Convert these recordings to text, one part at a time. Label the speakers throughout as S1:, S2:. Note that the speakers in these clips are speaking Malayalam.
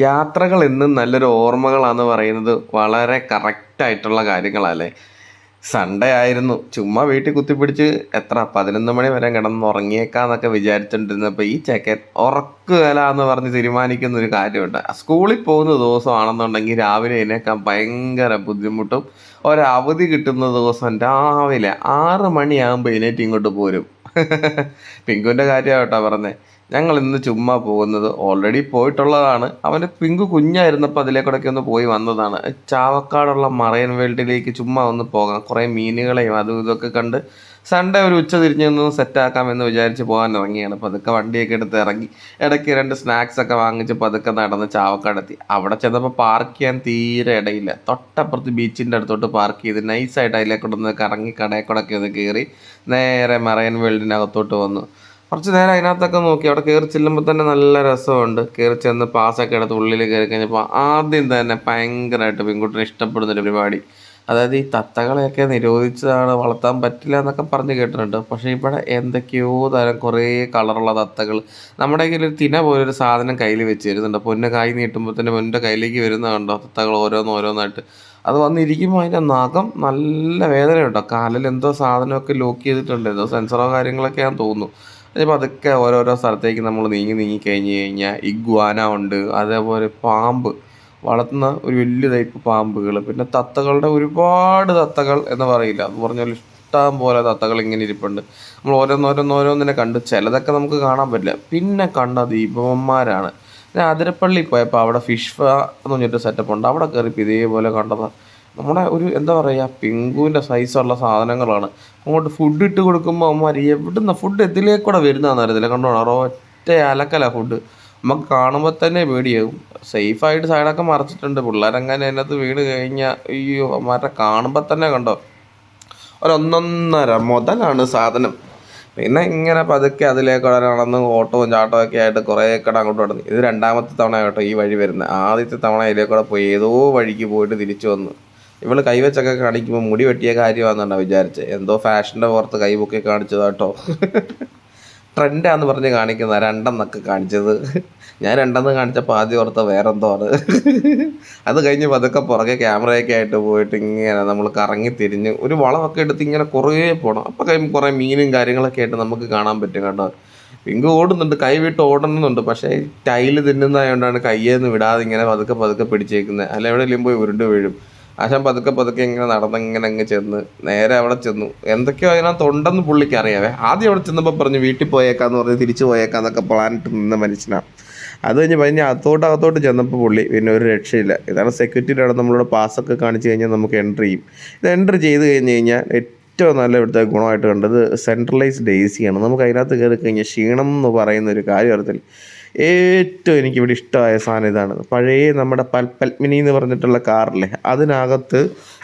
S1: യാത്രകൾ എന്നും നല്ലൊരു ഓർമ്മകളാണെന്ന് പറയുന്നത് വളരെ കറക്റ്റായിട്ടുള്ള കാര്യങ്ങളല്ലേ? സൺഡേ ആയിരുന്നു. ചുമ്മാ വീട്ടിൽ കുത്തിപ്പിടിച്ച് എത്ര പതിനൊന്ന് മണി വരെ കിടന്ന് ഉറങ്ങിയേക്കാന്നൊക്കെ വിചാരിച്ചുകൊണ്ടിരുന്നപ്പോൾ ഈ ചെക്കൻ ഉറക്കുകല എന്ന് പറഞ്ഞ് തീരുമാനിക്കുന്ന ഒരു കാര്യമുണ്ട് സ്കൂളിൽ പോകുന്ന ദിവസമാണെന്നുണ്ടെങ്കിൽ രാവിലെ എഴുന്നേക്കാൻ ഭയങ്കര ബുദ്ധിമുട്ടും ഒരവധി കിട്ടുന്ന ദിവസം രാവിലെ ആറ് മണിയാകുമ്പോൾ എഴുന്നേറ്റ് ഇങ്ങോട്ട് പോരും. പിങ്കുവിന്റെ കാര്യമാട്ടോ പറഞ്ഞത് ഞങ്ങൾ ഇന്ന് ചുമ്മാ പോകുന്നത് ഓൾറെഡി പോയിട്ടുള്ളതാണ്. അവന് പിങ്കു കുഞ്ഞായിരുന്നപ്പോൾ അതിലേക്കൂടെയൊക്കെ ഒന്ന് പോയി വന്നതാണ്. ചാവക്കാടുള്ള മറയൻ വേൾഡിലേക്ക് ചുമ്മാ ഒന്ന് പോകാം. കുറേ മീനുകളെയും അതും ഇതൊക്കെ കണ്ട് സൺഡേ ഒരു ഉച്ച തിരിഞ്ഞ് ഒന്ന് സെറ്റാക്കാമെന്ന് വിചാരിച്ച് പോകാൻ ഇറങ്ങിയാണ്. പതുക്കെ വണ്ടിയൊക്കെ എടുത്ത് ഇറങ്ങി ഇടയ്ക്ക് രണ്ട് സ്നാക്സ് ഒക്കെ വാങ്ങിച്ച് പതുക്കെ നടന്ന് ചാവക്കാടെത്തി. അവിടെ ചെന്നപ്പോൾ പാർക്ക് ചെയ്യാൻ തീരെ ഇടയില്ല. തൊട്ടപ്പുറത്ത് ബീച്ചിന്റെ അടുത്തോട്ട് പാർക്ക് ചെയ്ത് നൈസായിട്ട് അതിലേക്കൂടെ ഒന്ന് കറങ്ങി കടയിൽ കൂടെ ഒക്കെ ഒന്ന് കയറി നേരെ മറയൻ വേൾഡിനകത്തോട്ട് വന്നു. കുറച്ച് നേരം അതിനകത്തൊക്കെ നോക്കി അവിടെ കയറി ചെല്ലുമ്പോൾ തന്നെ നല്ല രസമുണ്ട്. കയറി ചെന്ന് പാസ്സൊക്കെ എടുത്ത് ഉള്ളിൽ കയറി കഴിഞ്ഞപ്പോൾ ആദ്യം തന്നെ ഭയങ്കരമായിട്ട് പെൺകുട്ടിനെ ഇഷ്ടപ്പെടുന്നൊരു പരിപാടി. അതായത് ഈ തത്തകളെയൊക്കെ നിരോധിച്ചതാണ് വളർത്താൻ പറ്റില്ല എന്നൊക്കെ പറഞ്ഞ് കേട്ടിട്ടുണ്ട്. പക്ഷേ ഇവിടെ എന്തൊക്കെയോ തരം കുറേ കളറുള്ള തത്തകൾ നമ്മുടെ കയ്യിൽ ഒരു തിന പോലൊരു സാധനം കയ്യിൽ വെച്ചിരുന്നുണ്ട് പൊന്ന കായ് നീട്ടുമ്പോൾ തന്നെ പൊന്നിന്റെ കയ്യിലേക്ക് വരുന്ന കണ്ടോ? തത്തകൾ ഓരോന്ന് ഓരോന്നായിട്ട്. അത് വന്നിരിക്കുമ്പോൾ അതിന്റെ നഖം നല്ല വേദനയുണ്ടോ. കാലിൽ എന്തോ സാധനമൊക്കെ ലോക്ക് ചെയ്തിട്ടുണ്ട്. എന്തോ സെൻസറോ കാര്യങ്ങളൊക്കെയാണെന്ന് തോന്നുന്നു. അതിപ്പോൾ അതൊക്കെ ഓരോരോ സ്ഥലത്തേക്ക് നമ്മൾ നീങ്ങി നീങ്ങി കഴിഞ്ഞ് കഴിഞ്ഞാൽ ഇഗ്വാന ഉണ്ട് അതേപോലെ പാമ്പ് വളർത്തുന്ന ഒരു വലിയ ടൈപ്പ് പാമ്പുകൾ പിന്നെ തത്തകളുടെ ഒരുപാട് തത്തകൾ എന്ന് പറയില്ല. അത് പറഞ്ഞാൽ ഇഷ്ടം പോലെ തത്തകൾ ഇങ്ങനെ ഇരിപ്പുണ്ട്. നമ്മൾ ഓരോന്നോരോന്നോരോന്നിനെ കണ്ട് ചിലതൊക്കെ നമുക്ക് കാണാൻ പറ്റില്ല. പിന്നെ കണ്ട ദീപവന്മാരാണ്. ഞാൻ അതിരപ്പള്ളി പോയപ്പോൾ അവിടെ ഫിഷ് എന്ന് പറഞ്ഞിട്ട് സെറ്റപ്പ് ഉണ്ട്. അവിടെ കയറിയപ്പോൾ ഇതേപോലെ കണ്ടതാണ് നമ്മുടെ ഒരു എന്താ പറയുക പിങ്കുവിന്റെ സൈസുള്ള സാധനങ്ങളാണ്. അങ്ങോട്ട് ഫുഡ് ഇട്ട് കൊടുക്കുമ്പോൾ അമ്മമാർ എവിടുന്ന ഫുഡ് ഇതിലേക്കൂടെ വരുന്നതെന്ന് അറിയത്തില്ല. കണ്ടോണം ഒറ്റ അലക്കല ഫുഡ് നമുക്ക് കാണുമ്പോൾ തന്നെ പേടിയാവും സേഫായിട്ട് സൈഡൊക്കെ മറച്ചിട്ടുണ്ട്. പിള്ളേരങ്ങനെ അതിനകത്ത് വീണ് കഴിഞ്ഞാൽ അയ്യോ അമ്മമാരെ കാണുമ്പോൾ തന്നെ കണ്ടോ. ഒരൊന്നൊന്നര മുതലാണ് സാധനം. പിന്നെ ഇങ്ങനെ പതുക്കെ അതിലേക്കൂടെ നടന്ന് ഓട്ടവും ചാട്ടവും ഒക്കെ ആയിട്ട് കുറേ കട അങ്ങോട്ട് നടന്നു. ഇത് രണ്ടാമത്തെ തവണ കേട്ടോ ഈ വഴി വരുന്നത്. ആദ്യത്തെ തവണ ഇതിലേക്കൂടെ പോയി ഏതോ വഴിക്ക് പോയിട്ട് തിരിച്ചു വന്നു. ഇവൾ കൈവച്ചൊക്കെ കാണിക്കുമ്പോൾ മുടി വെട്ടിയ കാര്യമാണെന്നാണ് വിചാരിച്ചത് എന്തോ ഫാഷന്റെ പുറത്ത് കൈ പൊക്കി കാണിച്ചതാട്ടോ ട്രെൻഡാന്ന് പറഞ്ഞ് കാണിക്കുന്ന രണ്ടെന്നൊക്കെ കാണിച്ചത്. ഞാൻ രണ്ടെന്ന് കാണിച്ചപ്പോൾ ആദ്യം ഓർത്ത വേറെന്തോ ആണ് അത് കഴിഞ്ഞ് പതുക്കെ പുറകെ ക്യാമറയൊക്കെ ആയിട്ട് പോയിട്ട് ഇങ്ങനെ നമ്മൾ കറങ്ങി തിരിഞ്ഞ് ഒരു വളമൊക്കെ എടുത്ത് ഇങ്ങനെ കുറേ പോകണം അപ്പോൾ കഴിയുമ്പോൾ കുറേ മീനും കാര്യങ്ങളൊക്കെ ആയിട്ട് നമുക്ക് കാണാൻ പറ്റും കേട്ടോ. പിങ്ക് ഓടുന്നുണ്ട് കൈ വിട്ട് ഓടുന്നുണ്ട് പക്ഷേ ടൈൽ തിന്നുന്നതായതുകൊണ്ടാണ് കയ്യേന്ന് വിടാതെ ഇങ്ങനെ പതുക്കെ പതുക്കെ പിടിച്ചേക്കുന്നത് അല്ല എവിടെയെങ്കിലും പോയി ഉരുണ്ട് വീഴും. ആശാൻ പതുക്കെ പതുക്കെ ഇങ്ങനെ നടന്നിങ്ങനെ അങ്ങ് ചെന്ന് നേരെ അവിടെ ചെന്നു. എന്തൊക്കെയോ അതിനകത്ത് ഉണ്ടെന്ന് പുള്ളിക്ക് അറിയാവേ. ആദ്യം അവിടെ ചെന്നപ്പോൾ പറഞ്ഞു വീട്ടിൽ പോയേക്കാന്ന് പറഞ്ഞ് തിരിച്ചു പോയേക്കാന്നൊക്കെ പ്ലാനിട്ട് നിന്ന മനുഷ്യനാണ് അത് കഴിഞ്ഞ് പറഞ്ഞ് അകത്തോട്ട് അകത്തോട്ട് ചെന്നപ്പോൾ പുള്ളി പിന്നെ ഒരു രക്ഷയില്ല. ഇതാണ് സെക്യൂരിറ്റിയുടെ അവിടെ നമ്മളോട് പാസ്സൊക്കെ കാണിച്ചു കഴിഞ്ഞാൽ നമുക്ക് എൻട്രി ചെയ്യും. ഇത് എൻട്രി ചെയ്ത് കഴിഞ്ഞ് കഴിഞ്ഞാൽ ഏറ്റവും നല്ല ഇവിടുത്തെ ഗുണമായിട്ട് കണ്ടത് സെൻട്രലൈസ്ഡ് എ ആണ്. നമുക്ക് അതിനകത്ത് കയറി കഴിഞ്ഞാൽ ക്ഷീണം എന്ന് പറയുന്ന ഒരു കാര്യത്തിൽ ഏറ്റവും എനിക്കിവിടെ ഇഷ്ടമായ സാധനം ഇതാണ്. പഴയ നമ്മുടെ പൽ പത്മിനി എന്ന് പറഞ്ഞിട്ടുള്ള കാറില്ലേ അതിനകത്ത്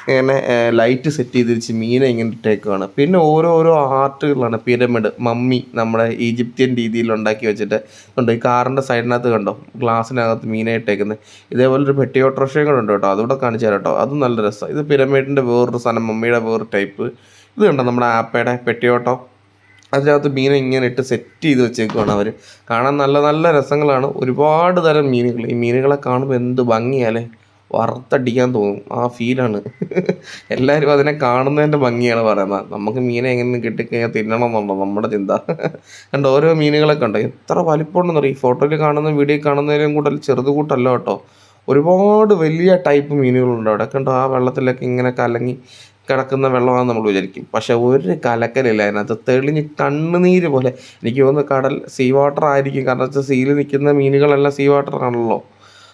S1: ഇങ്ങനെ ലൈറ്റ് സെറ്റ് ചെയ്ത് വെച്ച് മീനെ ഇങ്ങനെ ഇട്ടേക്കുവാണ്. പിന്നെ ഓരോരോ ആർട്ടുകളാണ്. പിരമിഡ് മമ്മി നമ്മുടെ ഈജിപ്ഷ്യൻ രീതിയിൽ ഉണ്ടാക്കി വെച്ചിട്ട് ഉണ്ട് ഈ കാറിന്റെ സൈഡിനകത്ത് കണ്ടോ? ഗ്ലാസ്സിനകത്ത് മീനെ ഇട്ടേക്കുന്നത് ഇതേപോലെ ഒരു പെട്ടി ഓട്ടോറിക്ഷയും കൂടെ ഉണ്ട് കേട്ടോ. അതുകൂടെ കാണിച്ചു തരാം കേട്ടോ. അതും നല്ല രസമാണ് ഇത് പിരമിഡിന്റെ വേറൊരു സാധനം മമ്മിയുടെ വേറൊരു ടൈപ്പ് ഇത് കണ്ടോ നമ്മുടെ ആപ്പയുടെ പെട്ടിയോട്ടോ അതിനകത്ത് മീനെ ഇങ്ങനെ ഇട്ട് സെറ്റ് ചെയ്ത് വെച്ചേക്കുവാണ് അവർ കാണാൻ നല്ല നല്ല രസങ്ങളാണ്. ഒരുപാട് തരം മീനുകൾ ഈ മീനുകളെ കാണുമ്പോൾ എന്ത് ഭംഗിയാലേ വറുത്തടിക്കാൻ തോന്നും. ആ ഫീലാണ് എല്ലാവരും അതിനെ കാണുന്നതിന്റെ ഭംഗിയാണ് പറയുന്നത്. നമുക്ക് മീനെ എങ്ങനെ കിട്ടിക്കഴിഞ്ഞാൽ തിന്നണം എന്നുണ്ടോ നമ്മുടെ ചിന്ത. കണ്ട് ഓരോ മീനുകളെ കണ്ടോ? എത്ര വലിപ്പമുണ്ടെന്ന് അറിയാം? ഈ ഫോട്ടോയിൽ കാണുന്ന വീഡിയോ കാണുന്നതിലും കൂടുതൽ ചെറുത് കൂട്ടല്ലോ കേട്ടോ. ഒരുപാട് വലിയ ടൈപ്പ് മീനുകളുണ്ട് അവിടെ. കണ്ടോ ആ വെള്ളത്തിലൊക്കെ ഇങ്ങനെ കലങ്ങി കിടക്കുന്ന വെള്ളമാണെന്ന് നമ്മൾ വിചാരിക്കും. പക്ഷെ ഒരു കലക്കലില്ല. അതിനകത്ത് തെളിഞ്ഞ് കണ്ണുനീര് പോലെ എനിക്ക് തോന്നുന്നു കടൽ സീ വാട്ടർ ആയിരിക്കും. കാരണം വെച്ചാൽ സീയിൽ നിൽക്കുന്ന മീനുകളെല്ലാം സീ വാട്ടർ ആണല്ലോ.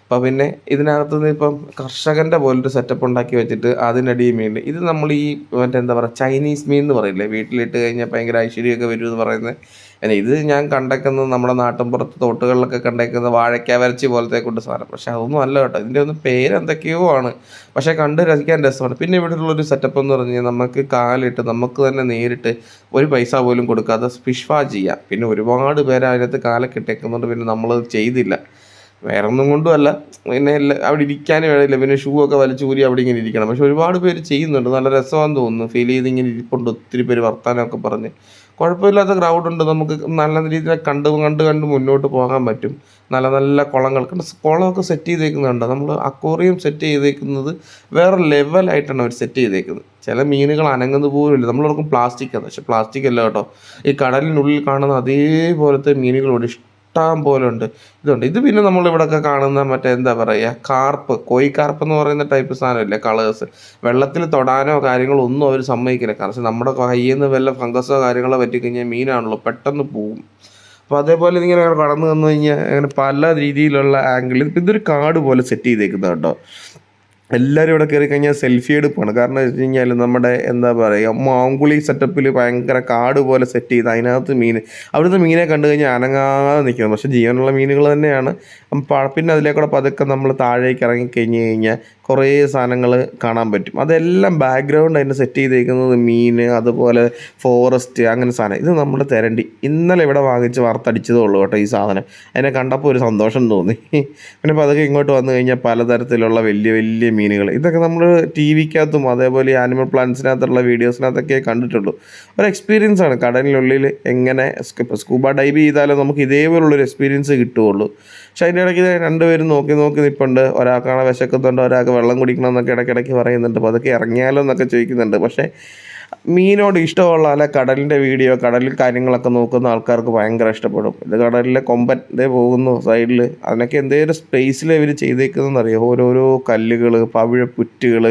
S1: അപ്പോൾ പിന്നെ ഇതിനകത്ത് നിന്ന് ഇപ്പം കർഷകന്റെ പോലൊരു സെറ്റപ്പ് ഉണ്ടാക്കി വെച്ചിട്ട് അതിനടിയിൽ മീൻ. ഇത് നമ്മൾ ഈ മറ്റേ എന്താ പറയുക ചൈനീസ് മീൻ എന്ന് പറയില്ലേ? വീട്ടിലിട്ട് കഴിഞ്ഞാൽ ഭയങ്കര ഐശ്വര്യമൊക്കെ വരും എന്ന് പറയുന്നത്. പിന്നെ ഇത് ഞാൻ കണ്ടേക്കുന്നത് നമ്മുടെ നാട്ടിൻപുറത്ത് തോട്ടുകളിലൊക്കെ കണ്ടേക്കുന്ന വാഴയ്ക്ക വരച്ചി പോലത്തെ കൊണ്ട് സാധനം. പക്ഷേ അതൊന്നും അല്ല കേട്ടോ. ഇതിന്റെ ഒന്നും പേരെന്തൊക്കെയോ ആണ്. പക്ഷേ കണ്ട് രസിക്കാൻ രസമാണ്. പിന്നെ ഇവിടെ ഉള്ളൊരു സെറ്റപ്പ് എന്ന് പറഞ്ഞാൽ നമുക്ക് കാലിട്ട് നമുക്ക് തന്നെ നേരിട്ട് ഒരു പൈസ പോലും കൊടുക്കാതെ ഫിഷ് വാ ചെയ്യാം. പിന്നെ ഒരുപാട് പേര് അതിനകത്ത് കാലൊക്കെ ഇട്ടേക്കുന്നുണ്ട് പിന്നെ നമ്മളത് ചെയ്തില്ല. വേറെ ഒന്നും കൊണ്ടും അല്ല പിന്നെ അവിടെ ഇരിക്കാനും വേണമില്ല പിന്നെ ഷൂ ഒക്കെ വലിച്ചു ഊരി അവിടെ ഇങ്ങനെ ഇരിക്കണം. പക്ഷെ ഒരുപാട് പേര് ചെയ്യുന്നുണ്ട്. നല്ല രസമാണെന്ന് തോന്നുന്നു. ഫീൽ ചെയ്ത് ഇങ്ങനെ ഇരിപ്പുണ്ട്. ഒത്തിരി പേര് വർത്താനമൊക്കെ പറഞ്ഞ്. കുഴപ്പമില്ലാത്ത ഗ്രൗണ്ട് ഉണ്ട്. നമുക്ക് നല്ല രീതിയിൽ കണ്ട് കണ്ട് കണ്ട് മുന്നോട്ട് പോകാൻ പറ്റും. നല്ല നല്ല കുളങ്ങൾ. കുളമൊക്കെ സെറ്റ് ചെയ്തേക്കുന്നുണ്ട്. നമ്മൾ അക്വോറിയം സെറ്റ് ചെയ്തേക്കുന്നത് വേറെ ലെവലായിട്ടാണ് അവർ സെറ്റ് ചെയ്തേക്കുന്നത്. ചില മീനുകൾ അനങ്ങുന്നത് പോലും ഇല്ല. നമ്മളോർക്കും പ്ലാസ്റ്റിക് ആണ്. പക്ഷേ പ്ലാസ്റ്റിക് അല്ല കേട്ടോ. ഈ കടലിനുള്ളിൽ കാണുന്ന അതേപോലത്തെ മീനുകളോട് ഇഷ്ടം പോലെ പോലുണ്ട്. ഇതുണ്ട്. ഇത് പിന്നെ നമ്മളിവിടെയൊക്കെ കാണുന്ന മറ്റേ എന്താ പറയുക കാർപ്പ് കോയി കാർപ്പ് എന്ന് പറയുന്ന ടൈപ്പ് സാധനമില്ലേ കളേഴ്സ് വെള്ളത്തിൽ തൊടാനോ കാര്യങ്ങളോ ഒന്നും അവർ സമ്മതിക്കില്ല. കാരണം നമ്മുടെ കയ്യിൽ നിന്ന് വല്ല ഫംഗസോ കാര്യങ്ങളോ പറ്റിക്കഴിഞ്ഞാൽ മീനാണല്ലോ പെട്ടെന്ന് പോകും അപ്പോൾ അതേപോലെ ഇതിങ്ങനെ കടന്നു വന്നു കഴിഞ്ഞാൽ അങ്ങനെ പല രീതിയിലുള്ള ആംഗിളിൽ ഇതൊരു കാട് പോലെ സെറ്റ് ചെയ്തേക്കുന്നത് കേട്ടോ എല്ലാവരും ഇവിടെ കയറി കഴിഞ്ഞാൽ സെൽഫി എടുപ്പാണ്. കാരണം വെച്ച് കഴിഞ്ഞാൽ നമ്മുടെ എന്താ പറയുക മാങ്കുളി സെറ്റപ്പിൽ ഭയങ്കര കാട് പോലെ സെറ്റ് ചെയ്ത് അതിനകത്ത് മീൻ അവിടുത്തെ മീനെ കണ്ടു കഴിഞ്ഞാൽ അനങ്ങാതെ നിൽക്കുന്നത് പക്ഷേ ജീവനുള്ള മീനുകൾ തന്നെയാണ്. പിന്നെ അതിലേക്കൂടെ പതുക്കെ നമ്മൾ താഴേക്ക് ഇറങ്ങി കഴിഞ്ഞ് കഴിഞ്ഞാൽ കുറേ സാധനങ്ങൾ കാണാൻ പറ്റും. അതെല്ലാം ബാക്ക്ഗ്രൗണ്ട് അതിന് സെറ്റ് ചെയ്തേക്കുന്നത് മീൻ അതുപോലെ ഫോറസ്റ്റ് അങ്ങനെ സാധനം. ഇത് നമ്മുടെ തെരണ്ടി. ഇന്നലെ ഇവിടെ വാങ്ങിച്ച് വറുത്തടിച്ചതേ ഉള്ളൂ കേട്ടോ ഈ സാധനം. അതിനെ കണ്ടപ്പോൾ ഒരു സന്തോഷം തോന്നി. പിന്നെ പതുക്കെ ഇങ്ങോട്ട് വന്നു കഴിഞ്ഞാൽ പലതരത്തിലുള്ള വലിയ വലിയ മീനുകൾ. ഇതൊക്കെ നമ്മൾ ടി വിക്കകത്തും അതേപോലെ ആനിമൽ പ്ലാന്റ്സിനകത്തുള്ള വീഡിയോസിനകത്തൊക്കെ കണ്ടിട്ടുള്ളൂ. ഒരു എക്സ്പീരിയൻസ് ആണ്. കടലിനുള്ളിൽ എങ്ങനെ സ്കൂബ ഡൈവ് ചെയ്താലും നമുക്ക് ഇതേപോലുള്ളൊരു എക്സ്പീരിയൻസ് കിട്ടുകയുള്ളൂ. പക്ഷെ അതിന്റെ ഇടയ്ക്ക് രണ്ടുപേരും നോക്കി നോക്കി നിൽപ്പുണ്ട് ഒരാൾക്കാണ് വിശക്കുന്നുണ്ട് ഒരാൾക്ക് വെള്ളം കുടിക്കണം എന്നൊക്കെ ഇടയ്ക്കിടയ്ക്ക് പറയുന്നുണ്ട്. അപ്പോൾ അതൊക്കെ ഇറങ്ങിയാലോ എന്നൊക്കെ ചോദിക്കുന്നുണ്ട്. പക്ഷേ മീനോട് ഇഷ്ടമുള്ള അല്ല കടലിന്റെ വീഡിയോ കടലിൽ കാര്യങ്ങളൊക്കെ നോക്കുന്ന ആൾക്കാർക്ക് ഭയങ്കര ഇഷ്ടപ്പെടും. ഇത് കടലിലെ കൊമ്പൻ ഇതേ പോകുന്നു സൈഡിൽ. അതിനൊക്കെ എന്തേലും സ്പേസിൽ ഇവർ ചെയ്തേക്കുന്നതെന്ന് അറിയാം ഓരോരോ കല്ലുകൾ പവിഴ പുറ്റുകൾ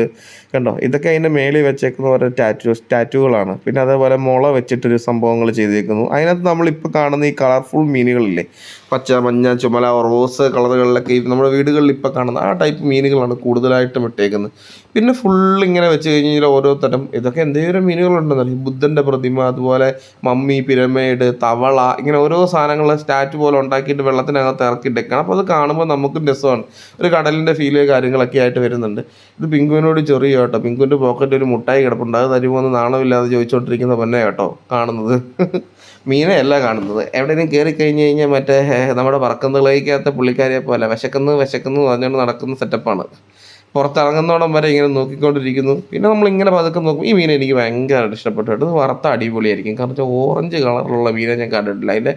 S1: കണ്ടോ? ഇതൊക്കെ അതിന്റെ മേളിൽ വെച്ചേക്കുന്ന ഓരോ ടാറ്റു ടാറ്റുകളാണ്. പിന്നെ അതേപോലെ മുള വെച്ചിട്ടൊരു സംഭവങ്ങൾ ചെയ്തേക്കുന്നു. അതിനകത്ത് നമ്മളിപ്പോൾ കാണുന്ന ഈ കളർഫുൾ മീനുകളില്ലേ? പച്ച മഞ്ഞ ചുമല റോസ് കളറുകളിലൊക്കെ നമ്മുടെ വീടുകളിൽ ഇപ്പോൾ കാണുന്ന ആ ടൈപ്പ് മീനുകളാണ് കൂടുതലായിട്ടും ഇട്ടേക്കുന്നത്. പിന്നെ ഫുൾ ഇങ്ങനെ വെച്ച് കഴിഞ്ഞാൽ ഓരോ തരം ഇതൊക്കെ എന്തേലും മീനുകളുണ്ടെന്നറിയാം ബുദ്ധന്റെ പ്രതിമ അതുപോലെ മമ്മി പിരമിഡ് തവള ഇങ്ങനെ ഓരോ സാധനങ്ങൾ സ്റ്റാറ്റ് പോലെ ഉണ്ടാക്കിയിട്ട് വെള്ളത്തിനകത്ത് ഇറക്കിയിട്ടേക്കാണ് അപ്പോൾ അത് കാണുമ്പോൾ നമുക്കും രസമാണ്. ഒരു കടലിന്റെ ഫീൽ കാര്യങ്ങളൊക്കെ ആയിട്ട് വരുന്നുണ്ട്. ഇത് പിങ്കുവിനോട് ചെറിയ കേട്ടോ. പിങ്കുവിന്റെ പോക്കറ്റ് ഒരു മുട്ടായി കിടപ്പുണ്ട്. അത് തരുമോ എന്ന് നാണമില്ലാതെ ചോദിച്ചുകൊണ്ടിരിക്കുന്ന പൊന്നെ കേട്ടോ കാണുന്നത്. മീനെ അല്ല കാണുന്നത്. എവിടെയെങ്കിലും കയറി കഴിഞ്ഞ് കഴിഞ്ഞാൽ മറ്റേ നമ്മുടെ പറക്കുന്നതിലേക്കകത്തെ പുള്ളിക്കാരിയെ പോലെ വിശക്കുന്നു വിശക്കുന്നു പറഞ്ഞുകൊണ്ട് നടക്കുന്ന സെറ്റപ്പാണ്. പുറത്തിറങ്ങുന്നോടം വരെ ഇങ്ങനെ നോക്കിക്കൊണ്ടിരിക്കുന്നു. പിന്നെ നമ്മളിങ്ങനെ പതുക്കെ നോക്കും ഈ മീൻ എനിക്ക് ഭയങ്കരമായിട്ട് ഇഷ്ടപ്പെട്ടു. ഇത് വറുത്ത അടിപൊളിയായിരിക്കും. കാരണം വെച്ചാൽ ഓറഞ്ച് കളറിലുള്ള മീനെ ഞാൻ കണ്ടിട്ടില്ല. അതിന്റെ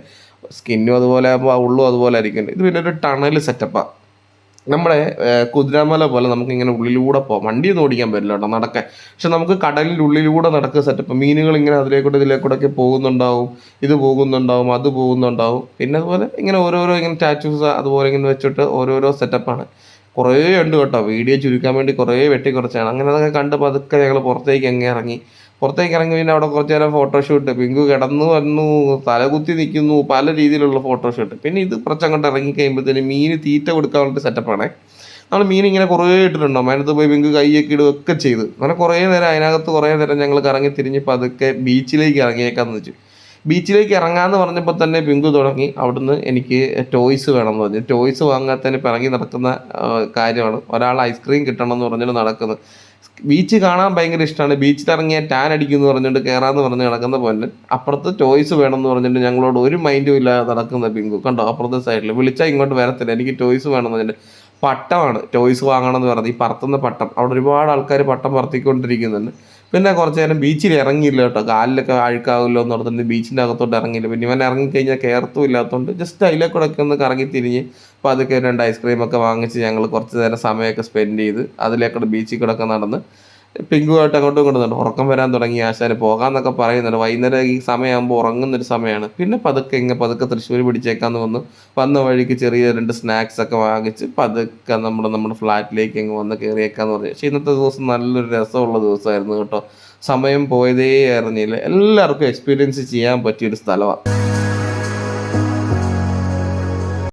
S1: സ്കിന്നും അതുപോലെ ആകുമ്പോൾ ആ ഉള്ളും അതുപോലെ ആയിരിക്കും. ഇത് പിന്നെ ഒരു ടണൽ സെറ്റപ്പാണ് നമ്മുടെ കുതിരാമല പോലെ നമുക്ക് ഇങ്ങനെ ഉള്ളിലൂടെ പോകാം വണ്ടിയൊന്നും ഓടിക്കാൻ പറ്റില്ല കേട്ടോ നടക്കാൻ. പക്ഷെ നമുക്ക് കടലിന്റെ ഉള്ളിലൂടെ നടക്കുക സെറ്റപ്പ് മീനുകൾ ഇങ്ങനെ അതിലേക്കൂടെ ഇതിലേക്കൂടെ ഒക്കെ പോകുന്നുണ്ടാവും ഇത് പോകുന്നുണ്ടാവും അത് പോകുന്നുണ്ടാവും. പിന്നെ അതുപോലെ ഇങ്ങനെ ഓരോരോ ഇങ്ങനെ ടാറ്റൂസ് അതുപോലെ ഇങ്ങനെ വെച്ചിട്ട് ഓരോരോ സെറ്റപ്പാണ് കുറേ ഉണ്ട് കേട്ടോ. വീഡിയോ ചുരുക്കാൻ വേണ്ടി കുറേ വെട്ടിക്കുറച്ചാണ് അങ്ങനെ അതൊക്കെ കണ്ട് പതുക്കെ ഞങ്ങൾ പുറത്തേക്ക് അങ്ങ് ഇറങ്ങി. പുറത്തേക്ക് ഇറങ്ങി പിന്നെ അവിടെ കുറച്ച് നേരം ഫോട്ടോഷൂട്ട് പിങ്കു കിടന്നു വന്നു തലകുത്തി നിൽക്കുന്നു പല രീതിയിലുള്ള ഫോട്ടോഷൂട്ട് പിന്നെ ഇത് കുറച്ചങ്ങോട്ട് ഇറങ്ങി കഴിയുമ്പോഴത്തേന് മീന് തീറ്റ കൊടുക്കാനുള്ള സെറ്റപ്പാണേ നമ്മൾ മീൻ ഇങ്ങനെ കുറേ ഇട്ടിട്ടുണ്ടാവും അതിനകത്ത് പോയി പിങ്ക് കൈയൊക്കെ ഇടുകയൊക്കെ ചെയ്ത്. അങ്ങനെ കുറേ നേരം അതിനകത്ത് കുറേ നേരം ഞങ്ങൾ കറങ്ങി തിരിഞ്ഞ് പതുക്കെ ബീച്ചിലേക്ക് ഇറങ്ങിയേക്കാന്ന് വെച്ചു. ബീച്ചിലേക്ക് ഇറങ്ങാമെന്ന് പറഞ്ഞപ്പോൾ തന്നെ പിങ്കു തുടങ്ങി. അവിടുന്ന് എനിക്ക് ടോയ്സ് വേണമെന്ന് പറഞ്ഞു. ടോയ്സ് വാങ്ങാൻ വാങ്ങാത്തതിന് പിറങ്ങി നടക്കുന്ന കാര്യമാണ്. ഒരാൾ ഐസ്ക്രീം കിട്ടണം എന്ന് പറഞ്ഞിട്ട് നടക്കുന്നത്. ബീച്ച് കാണാൻ ഭയങ്കര ഇഷ്ടമാണ് ബീച്ചിൽ ഇറങ്ങിയ ടാൻ അടിക്കുമെന്ന് പറഞ്ഞുകൊണ്ട് കയറാമെന്ന് പറഞ്ഞ് നടക്കുന്ന പോലെ. അപ്പുറത്ത് ടോയ്സ് വേണമെന്ന് പറഞ്ഞിട്ട് ഞങ്ങളോട് ഒരു മൈൻഡും ഇല്ലാതെ നടക്കുന്ന പിങ്കു കണ്ടോ? അപ്പുറത്തെ സൈഡിൽ വിളിച്ചാൽ ഇങ്ങോട്ട് വരത്തില്ല. എനിക്ക് ടോയ്സ് വേണമെന്ന് പറഞ്ഞിട്ട്. പട്ടമാണ്. ടോയ്സ് വാങ്ങണം എന്ന് പറഞ്ഞത് ഈ പറത്തുന്ന പട്ടം. അവിടെ ഒരുപാട് ആൾക്കാർ പട്ടം പറത്തിക്കൊണ്ടിരിക്കുന്നുണ്ട്. പിന്നെ കുറച്ച് നേരം ബീച്ചിൽ ഇറങ്ങിയില്ല കേട്ടോ. കാലിലൊക്കെ അഴുക്കാവില്ലോ എന്ന് പറഞ്ഞിട്ട് ബീച്ചിന്റെ അകത്തോട്ട് ഇറങ്ങിയില്ല. പിന്നെ ഇവൻ ഇറങ്ങിക്കഴിഞ്ഞാൽ കയർത്തും ഇല്ലാത്തതുകൊണ്ട് ജസ്റ്റ് അതിലേക്കൂടെ ഒക്കെ ഒന്ന് കറങ്ങി തിരിഞ്ഞ് അപ്പോൾ അതൊക്കെ രണ്ട് ഐസ്ക്രീമൊക്കെ വാങ്ങിച്ച് ഞങ്ങൾ കുറച്ച് നേരം സമയമൊക്കെ സ്പെൻഡ് ചെയ്ത് അതിലേക്കൂടെ ബീച്ചിൽ കൂടെ ഒക്കെ നടന്ന് പിങ്കുമായിട്ട് അങ്ങോട്ടും ഇങ്ങോട്ടും ഉറക്കം വരാൻ തുടങ്ങി. ആശാന് പോകാന്നൊക്കെ പറയുന്നുണ്ട്. വൈകുന്നേരം ഈ സമയമാകുമ്പോൾ ഉറങ്ങുന്നൊരു സമയമാണ്. പിന്നെ പതുക്കെ ഇങ്ങനെ പതുക്കെ തൃശ്ശൂർ പിടിച്ചേക്കാന്ന് വന്നു. വന്ന വഴിക്ക് ചെറിയ രണ്ട് സ്നാക്സ് ഒക്കെ വാങ്ങിച്ച് പതുക്കെ നമ്മൾ നമ്മുടെ ഫ്ലാറ്റിലേക്ക് അങ്ങ് വന്ന് കയറിയേക്കാന്ന് പറഞ്ഞു. പക്ഷേ ഇന്നത്തെ ദിവസം നല്ലൊരു രസമുള്ള ദിവസമായിരുന്നു കേട്ടോ. സമയം പോയതേ അറിഞ്ഞില്ല. എല്ലാവർക്കും എക്സ്പീരിയൻസ് ചെയ്യാൻ പറ്റിയൊരു സ്ഥലമാണ്.